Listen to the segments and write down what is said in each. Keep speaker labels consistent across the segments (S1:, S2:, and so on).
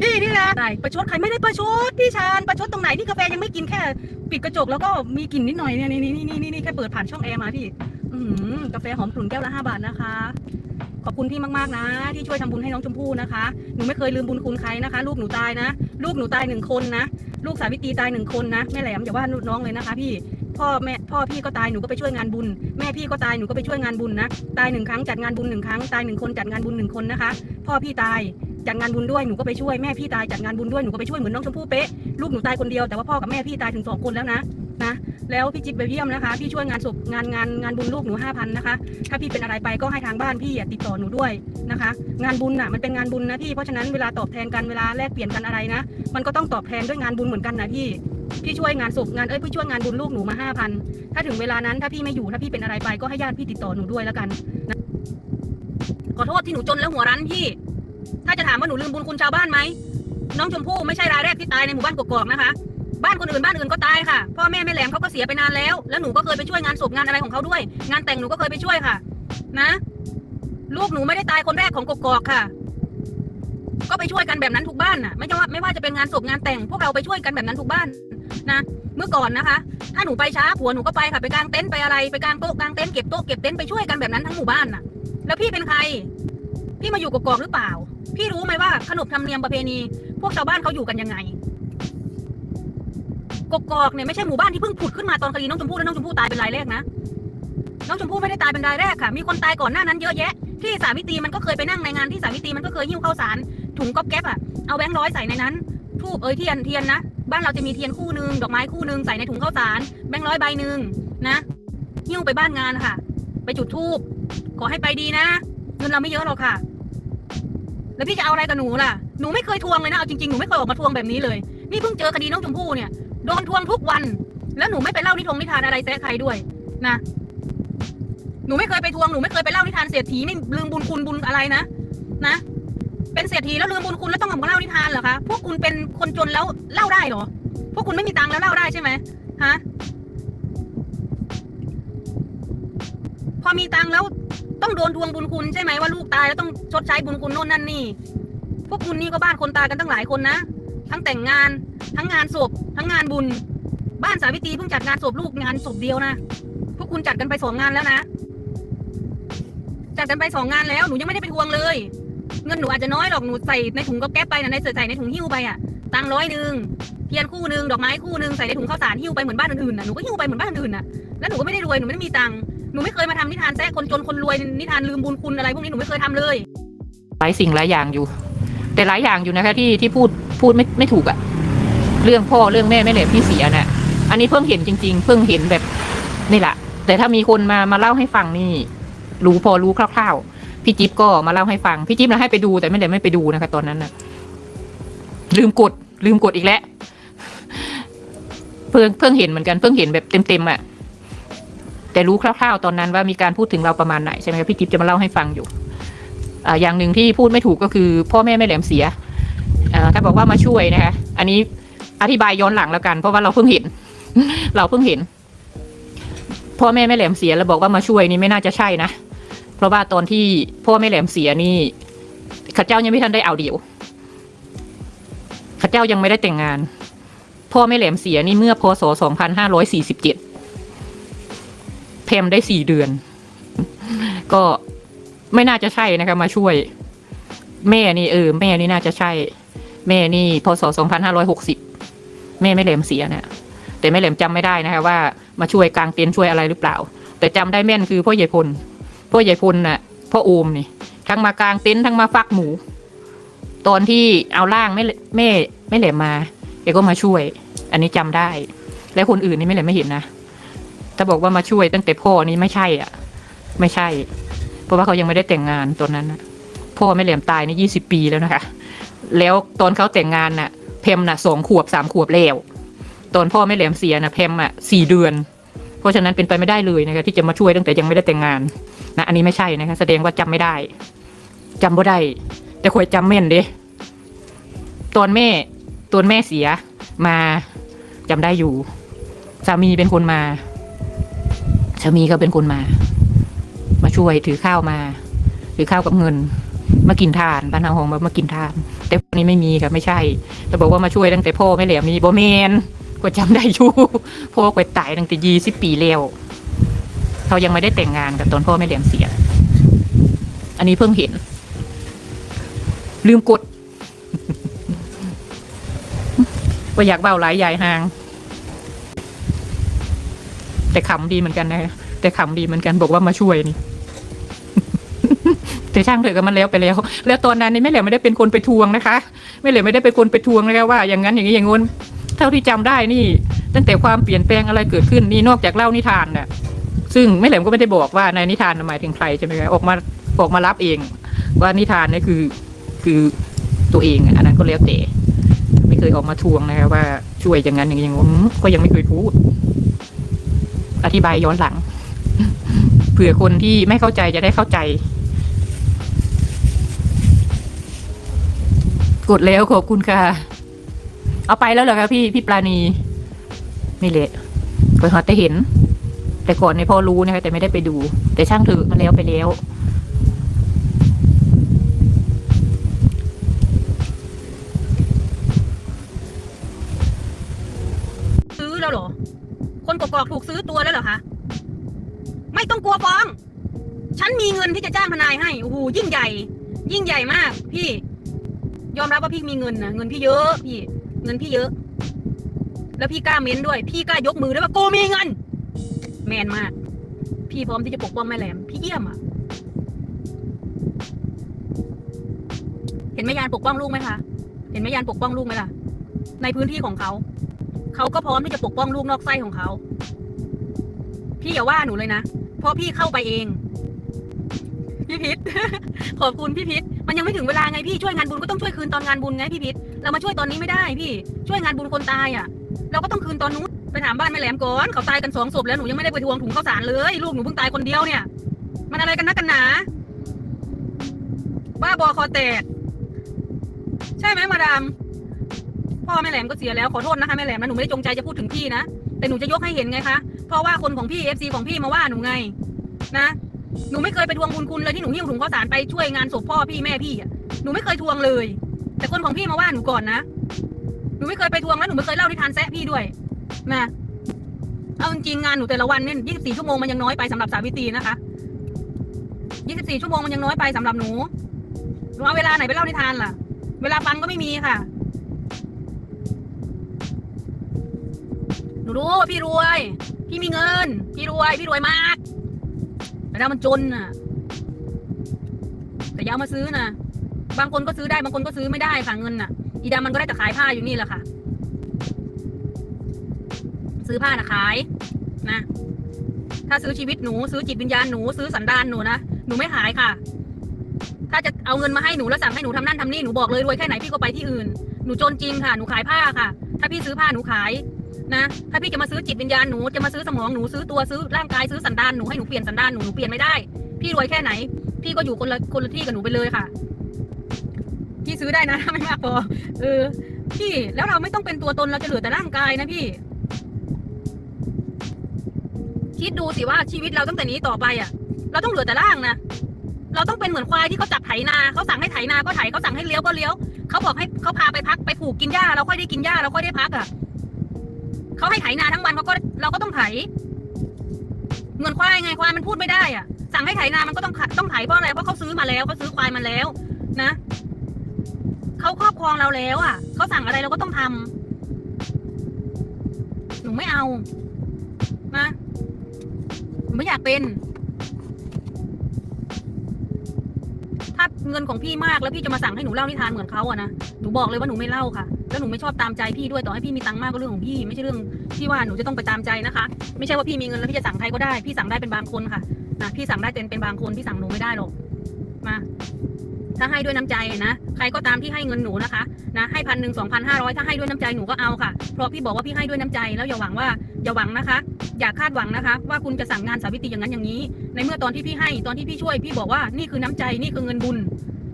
S1: พี่นี่นะได้ประชดใครไม่ได้ประชดพี่ชาญประชดตรงไหนนี่กาแฟยังไม่กินแค่ ปิดกระจกแล้วก็มีกลิ่นนิดหน่อยเนี่ยนี่นี่นี่นี่แค่เปิดผ่านช่องแอร์มาพี่กาแฟหอมกลุ่นแก้วละห้าบาทนะคะ ขอบคุณพี่มากๆนะ ที่ช่วยทำบุญให้น้องชมพู่นะคะหนูไม่เคยลืมบุญคุณใครนะคะ ลูกหนูตายนะลูกหนูตายหนึ่งคนนะลูกสาวิตรีตายหนึ่งคนนะแม่แหลมอย่าว่าน้องเลยนะคะ พี่พ่อแม่พ่อพี่ก็ตายหนูก็ไปช่วยงานบุญ แม่พี่ก็ตายหนูก็ไปช่วยงานบุญนะ ตายหนึ่งครั้งจัดงานบุญหนึ่งครั้ง ตายหนึ่งคนจัดงานบุญหนึ่งคนนะคะ พ่อพี่ตาย จัดงานบุญด้วยหนูก็ไปช่วยแม่พี่ตายจัดงานบุญด้วยหนูก็ไปช่วยเหมือนน้องชมพู่เป๊ะลูกหนูตายคนเดียวแต่ว่าพ่อกับแม่พี่ตายถึงสองคนแล้วนะนะแล้วพี่จิ๊บไปเยี่ยมนะคะ พี่ช่วยงานศพงานงานงานบุญลูกหนูห้าพันนะคะ ถ้าพี่เป็นอะไรไปก็ให้ทางบ้านพี่ติดต่อหนูด้วยนะคะ งานบุญน่ะมันเป็นงานบุญนะพี่เพราะฉะนั้นเวลาตอบแทนกันเวลาแลกเปลี่ยนกันอะไรนะ มันก็ต้องตอบแทนด้วยงานบุญเหมือนกันนะพี่พี่ช่วยงานศพงานเอ้ยพี่ช่วยงานบุญลูกหนูมาห้าพันถ้าถึงเวลานั้นถ้าพี่ไม่อยู่ถ้าพี่เป็นอะไรไปก็ให้ญาติพี่ติดต่อหนูด้วยแล้วกันนะขอโทษที่หนูจนแล้วหัวรั้นพี่ ถ้าจะถามว่าหนูลืมบุญคุณชาวบ้านไหมน้องชมพู่ไม่ใช่รายแรกที่ตายในหมู่บ้านกกอกนะคะ บ้านคนอื่นบ้านอื่นก็ตายค่ะ พ่อแม่แม่แหลมเขาก็เสียไปนานแล้ว แล้วหนูก็เคยไปช่วยงานศพงานอะไรของเขาด้วย งานแต่งหนูก็เคยไปช่วยค่ะ นะ ลูกหนูไม่ได้ตายคนแรกของกกอกค่ะ ก็ไปช่วยกันแบบนั้นทุกบ้านน่ะ ไม่ว่าไม่ว่าจะเป็นงานศพงานแต่ง พวกเราไปช่วยกันแบบนั้นทุกบ้านนะ เมื่อก่อนนะคะ ถ้าหนูไปช้าผัวหนูก็ไปค่ะไปกางเต็นท์ไปอะไรไปกางโต๊ะกางเต็นท์เก็บโต๊ะเก็บเต็นท์ไปช่วยกันแบบนั้นทั้งหมู่บ้านน่ะ แล้วพี่เป็นใคร พี่มาอยู่กกอกหรือเปล่า พี่รู้ไหมว่าขนบธรรมเนียมประเพณี พวกชาวบ้านเขาอยู่กันยังไง กกอกเนี่ยไม่ใช่หมู่บ้านที่เพิ่งผุดขึ้นมาตอนคดีน้องชมพู่และน้องชมพู่ตายเป็นรายแรกนะ น้องชมพู่ไม่ได้ตายเป็นรายแรกค่ะ มีคนตายก่อนหน้านั้นเยอะแยะ ที่สาวิตรีมันก็เคยไปนั่งในงานที่สาวิตรีมันก็เคยหิ้วข้าวสารถุงก๊อบแก๊บอะเอาแบงค์ร้อยใส่ในนั้นทูบเอ้ยเทียนเทียนนะบ้านเราจะมีเทียนคู่หนึ่งดอกไม้คู่หนึ่งใส่ในถุงข้าวสารแบงค์ร้อยใบหนึ่งนะหิ้วไปบ้านงานค่ะ ไปจุดทูบขอให้ไปดีนะเงินเราไม่เยอะหรอกค่ะ แล้วพี่จะเอาอะไรกับหนูล่ะ หนูไม่เคยทวงเลยนะ เอาจริงๆ หนูไม่เคยออกมาทวงแบบนี้เลย นี่เพิ่งเจอคดีน้องชมพู่เนี่ย โดนทวงทุกวัน แล้วหนูไม่ไปเล่านิทงนิทานอะไรแซะใครด้วยนะ หนูไม่เคยไปทวง หนูไม่เคยไปเล่านิทานเศรษฐีไม่ลืมบุญคุณบุญอะไรนะ นะ เป็นเศรษฐีแล้วลืมบุญคุณแล้วต้องมาเล่านิทานเหรอคะ พวกคุณเป็นคนจนแล้วเล่าได้เหรอ พวกคุณไม่มีตังค์แล้วเล่าได้ใช่ไหมฮะ พอมีตังค์แล้ว ต้องโดนทวงบุญคุณใช่ไหมว่าลูกตายแล้วต้องชดใช้บุญคุณโน่นนั่นนี่ พวกคุณนี่ก็บ้านคนตายกันตั้งหลายคนนะ ทั้งแต่งงาน ทั้งงานศพ ทั้งงานบุญ บ้านสาวิตรีเพิ่งจัดงานศพลูกงานศพเดียวนะ พวกคุณจัดกันไปสองงานแล้วนะ จัดกันไปสองงานแล้วหนูยังไม่ได้ไปทวงเลย เงินหนูอาจจะน้อยหรอกหนูใส่ในถุงก็แก๊บไปนะในใส่ในถุงหิ้วไปอะตังร้อยหนึ่งเทียนคู่หนึ่งดอกไม้คู่หนึ่งใส่ในถุงข้าวสารหิ้วไปเหมือนบ้านอื่นๆน่ะหนูก็หิ้วไปเหมือนบ้านอื่นน่ะแล้วหนูก็ไม่ได้รวยหนูไม่ได้มีตังค์ นูไม่เคยมาทำนิทานแทรกคนจนคนรวยนิทานลืมบุญคุณอะไรพวกนี้หนูไม่เคยทำเลย
S2: หลายสิ่งหลายอย่างอยู่ แต่หลายอย่างอยู่นะคะที่ที่พูดพูดไม่ไม่ถูกอะเรื่องพ่อเรื่องแม่แม่เหลมที่เสียน่ะ อันนี้เพิ่งเห็นจริง ๆ เพิ่งเห็นแบบนี่แหละแต่ถ้ามีคนมามาเล่าให้ฟังนี่รู้พอรู้คร่าวๆพี่จิ๊บก็มาเล่าให้ฟังพี่จิ๊บนะให้ไปดูแต่ไม่ได้ไม่ไปดูนะคะตอนนั้นน่ะ ลืมกดลืมกดอีกแล้วเพิ่งเพิ่งเห็นเหมือนกันเพิ่งเห็นแบบเต็มๆอะ แต่รู้คร่าวๆตอนนั้นว่ามีการพูดถึงเราประมาณไหนใช่ไหมพี่กิ๊ฟจะมาเล่าให้ฟังอยู่ออย่างหนึ่งที่พูดไม่ถูกก็คือพ่อแม่ไม่แหลมเสียท่านบอกว่ามาช่วยนะคะ อันนี้อธิบายย้อนหลังแล้วกัน เพราะว่าเราเพิ่งเห็น เราเพิ่งเห็น พ่อแม่ไม่แหลมเสียแล้วบอกว่ามาช่วยนี่ไม่น่าจะใช่นะเพราะว่าตอนที่พ่อแม่แหลมเสียนี่ข้าเจ้ายังไม่ทันได้เอาเดี่ยวข้าเจ้ายังไม่ได้แต่งงาน พ่อแม่แหลมเสียนี่เมื่อพศ2547 แพมได้สี่เดือน ก็ไม่น่าจะใช่นะคะมาช่วย แม่นี่เออแม่นี่น่าจะใช่ แม่นี่พศสองพันห้าร้อยหกสิบแม่ไม่แหลมเสียเนะแต่แม่แหลมจำไม่ได้นะคะว่ามาช่วยกลางเตีนช่วยอะไรหรือเปล่า แต่จำได้แม่นคือพ่อใหญ่พลพ่อใหญ่พลน่ะพ่ออูมนี่ทั้งมากลางเต็นทั้งมาฟักหมู ตอนที่เอาล่างแม่แม่ไม่แหลมมาแกก็มาช่วย อันนี้จำได้ และคนอื่นนี่แม่แหลมไม่เห็นนะ ถ้าบอกว่ามาช่วยตั้งแต่พ่อนี่ไม่ใช่อะ ไม่ใช่ เพราะว่าเขายังไม่ได้แต่งงานตอนนั้นนะพ่อแม่เหลี่ยมตายนี่ยี่สิบปีแล้วนะคะ แล้วตอนเขาแต่งงานน่ะ เพมน่ะสองขวบสามขวบแล้วตอนพ่อแม่เหลี่ยมเสียน่ะเพมอะสี่เดือน เพราะฉะนั้นเป็นไปไม่ได้เลยนะคะที่จะมาช่วยตั้งแต่ยังไม่ได้แต่งงานนะอันนี้ไม่ใช่นะคะแสดงว่าจำไม่ได้จำบ่ได้ แต่คอยจำแม่นเด้ตอนแม่ตอนแม่เสียมาจำได้อยู่สามีเป็นคนมา มีก็เป็นคนมา มาช่วยถือข้าวมา ถือข้าวกับเงิน มากินทานบ้านทางหงมามากินทาน แต่พวกนี้ไม่มีค่ะไม่ใช่แต่บอกว่ามาช่วยตั้งแต่พ่อไม่แหลมมีบ่แมนก็จำได้อยู่พ่อไปตายตั้งแต่ยี่สิบปีแล้วเขายังไม่ได้แต่งงานกับตอนพ่อไม่แหลมเสีย อันนี้เพิ่งเห็น ลืมกดว่าอยากเบาหลายใหญ่ห่าง แต่ขำดีเหมือนกันนะแต่ขำดีเหมือนกันบอกว่ามาช่วยนี่ แต่ช่างเถอะก็มันแล้วไปแล้ว แล้วตอนนั้นนี่แม่เหลวไม่ได้เป็นคนไปทวงนะคะแม่เหลวไม่ได้เป็นคนไปทวงนะคะว่าอย่างนั้นอย่างนี้อย่างงู้นเท่าที่จำได้นี่ ตั้งแต่ความเปลี่ยนแปลงอะไรเกิดขึ้นนี่นอกจากเล่านิทานน่ะ ซึ่งแม่เหลวก็ไม่ได้บอกว่าในนิทานหมายถึงใครใช่ไหมคะออกมาออกมารับเอง ว่านิทานนี่คือคือตัวเองอันนั้นก็แล้วแต่ไม่เคยออกมาทวงนะคะว่าช่วยอย่างนั้นอย่างนี้อย่างงู้นก็ยังไม่เคยพูด อธิบายย้อนหลัง เผื่อคนที่ไม่เข้าใจจะได้เข้าใจ กดแล้วขอบคุณค่ะ เอาไปแล้วเหรอคะพี่พี่ปลาณีไม่เละคอยฮอตแต่เห็น แต่ก่อนในยพอรู้นะคะแต่ไม่ได้ไปดู แต่ช่างเถอมันแล้วไปแล้ว
S1: ซื้อแล้วเหรอ คนกกอกถูกซื้อตัวแล้วเหรอคะ ไม่ต้องกลัวฟ้อง ฉันมีเงินที่จะจ้างทนายให้ โอ้โห ยิ่งใหญ่ ยิ่งใหญ่มาก พี่ ยอมรับว่าพี่มีเงินนะ เงินพี่เยอะพี่ เงินพี่เยอะ แล้วพี่กล้าเม้นด้วย พี่กล้ายกมือด้วยว่ากูมีเงิน แมนมาก พี่พร้อมที่จะปกป้องแม่แหลม พี่เยี่ยมอะ เห็นแม่ยานปกป้องลูกไหมคะ เห็นแม่ยานปกป้องลูกไหมล่ะ ในพื้นที่ของเขา เขาก็พร้อมที่จะปกป้องลูกนอกไส้ของเขา พี่อย่าว่าหนูเลยนะ เพราะพี่เข้าไปเอง พี่พิษ ขอบคุณพี่พิษ มันยังไม่ถึงเวลาไงพี่ช่วยงานบุญก็ต้องช่วยคืนตอนงานบุญไงพี่พิษ เรามาช่วยตอนนี้ไม่ได้พี่ ช่วยงานบุญคนตายอะ เราก็ต้องคืนตอนนู้นไปถามบ้านแม่แหลมก่อนเขาตายกันสองศพแล้วหนูยังไม่ได้ไปทวงถุงข้าวสารเลยลูกหนูเพิ่งตายคนเดียวเนี่ย มันอะไรกันนักกันหนาบ้าบอคอแตกใช่ไหมมาดาม พ่อแม่แหลมก็เสียแล้วขอโทษนะคะแม่แหลมนะหนูไม่ได้จงใจจะพูดถึงพี่นะแต่หนูจะยกให้เห็นไงคะเพราะว่าคนของพี่เอฟซีของพี่มาว่าหนูไงนะหนูไม่เคยไปทวงบุญคุณเลยที่หนูหิ้วถุงข้าวสารไปช่วยงานศพพ่อพี่แม่พี่อะหนูไม่เคยทวงเลย แต่คนของพี่มาว่าหนูก่อนนะหนูไม่เคยไปทวงแล้วหนูไม่เคยเล่านิทานแซะพี่ด้วยนะเอาจริงงานหนูแต่ละวันเนี่ย24ชั่วโมงมันยังน้อยไปสำหรับสาวิตรีนะคะ24ชั่วโมงมันยังน้อยไปสำหรับหนูหนูเอาเวลาไหนไปเล่านิทานล่ะ เวลาฟังก็ไม่มีค่ะ หนูรู้ว่าพี่รวย พี่มีเงิน พี่รวย พี่รวยมากแต่เรามันจนน่ะ แต่ยาเอามาซื้อนะบางคนก็ซื้อได้ บางคนก็ซื้อไม่ได้ค่ะเงินน่ะ อีดามันก็ได้แต่ขายผ้าอยู่นี่แหละค่ะ ซื้อผ้านะขาย นะ ถ้าซื้อชีวิตหนู ซื้อจิตวิญญาณหนู ซื้อสันดานหนูนะ หนูไม่ขายค่ะ ถ้าจะเอาเงินมาให้หนูแล้วสั่งให้หนูทำนั่นทำนี่ หนูบอกเลยรวยแค่ไหนพี่ก็ไปที่อื่น หนูจนจริงค่ะ หนูขายผ้าค่ะ ถ้าพี่ซื้อผ้าหนูขาย นะ ถ้าพี่จะมาซื้อจิตวิญญาณหนูจะมาซื้อสมองหนูซื้อตัวซื้อร่างกายซื้อสันดานหนูให้หนูเปลี่ยนสันดานหนูหนูเปลี่ยนไม่ได้ พี่รวยแค่ไหน พี่ก็อยู่คนละคนละที่กับหนูไปเลยค่ะ พี่ซื้อได้นะไม่มากพอเออพี่แล้วเราไม่ต้องเป็นตัวตนเราจะเหลือแต่ร่างกายนะพี่ คิดดูสิว่าชีวิตเราตั้งแต่นี้ต่อไปอะ เราต้องเหลือแต่ร่างนะเราต้องเป็นเหมือนควายที่เขาจับไถนาเขาสั่งให้ไถนาก็ไถเขาสั่งให้เลี้ยวก็เลี้ยวเขาบอกให้เขาพาไปพักไปผูกกินหญ้าเราค่อยได้กินหญ้าเราค่อยได้พักอะ เขาให้ไถนาทั้งวันเขาก็เราก็ต้องไถเหมือนควายไงควายมันพูดไม่ได้อะ สั่งให้ไถนามันก็ต้องต้องไถเพราะอะไรเพราะเขาซื้อมาแล้วเขาซื้อควายมาแล้ว นะเขาครอบครองเราแล้วอะเขาสั่งอะไรเราก็ต้องทำหนูไม่เอานะหนูไม่อยากเป็น ถ้าเงินของพี่มากแล้วพี่จะมาสั่งให้หนูเล่านิทานเหมือนเขาอะนะหนูบอกเลยว่าหนูไม่เล่าค่ะ แล้วหนูไม่ชอบตามใจพี่ด้วยต่อให้พี่มีตังค์มากก็เรื่องของพี่ไม่ใช่เรื่องที่ว่าหนูจะต้องไปตามใจนะคะ ไม่ใช่ว่าพี่มีเงินแล้วพี่จะสั่งใครก็ได้ พี่สั่งได้เป็นบางคนค่ะนะพี่สั่งได้เป็นเป็นบางคนพี่สั่งหนูไม่ได้หรอกมาถ้าให้ด้วยน้ำใจนะใครก็ตามที่ให้เงินหนูนะคะนะให้พันหนึ่งสองพันห้าร้อยถ้าให้ด้วยน้ำใจหนูก็เอาค่ะ เพราะพี่บอกว่าพี่ให้ด้วยน้ำใจแล้วอย่าหวังว่าอย่าหวังนะคะ อย่าคาดหวังนะคะ ว่าคุณจะสั่งงานสาวิตรีอย่างนั้นอย่างนี้ ในเมื่อตอนที่พี่ให้ตอนที่พี่ช่วย พี่บอกว่านี่คือน้ำใจนี่คือเงินบุญ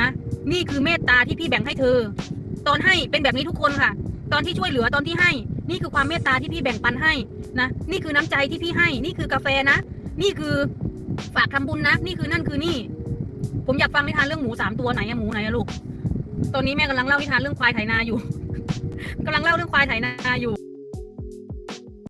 S1: นะ นี่คือเมตตาที่พี่แบ่งให้เธอ ตอนให้เป็นแบบนี้ทุกคนค่ะ ตอนที่ช่วยเหลือตอนที่ให้ นี่คือความเมตตาที่พี่แบ่งปันให้นะนี่คือน้ำใจที่พี่ให้ นี่คือกาแฟนะ นี่คือฝากทำบุญนะ นี่คือนั่นคือนี่ ผมอยากฟังนิทานเรื่องหมูสามตัวไหนอะหมูไหนอะลูกตอนนี้แม่กำลังเล่านิทานเรื่องควายไถนาอยู่กำลังเล่าเรื่องควายไถนาอยู่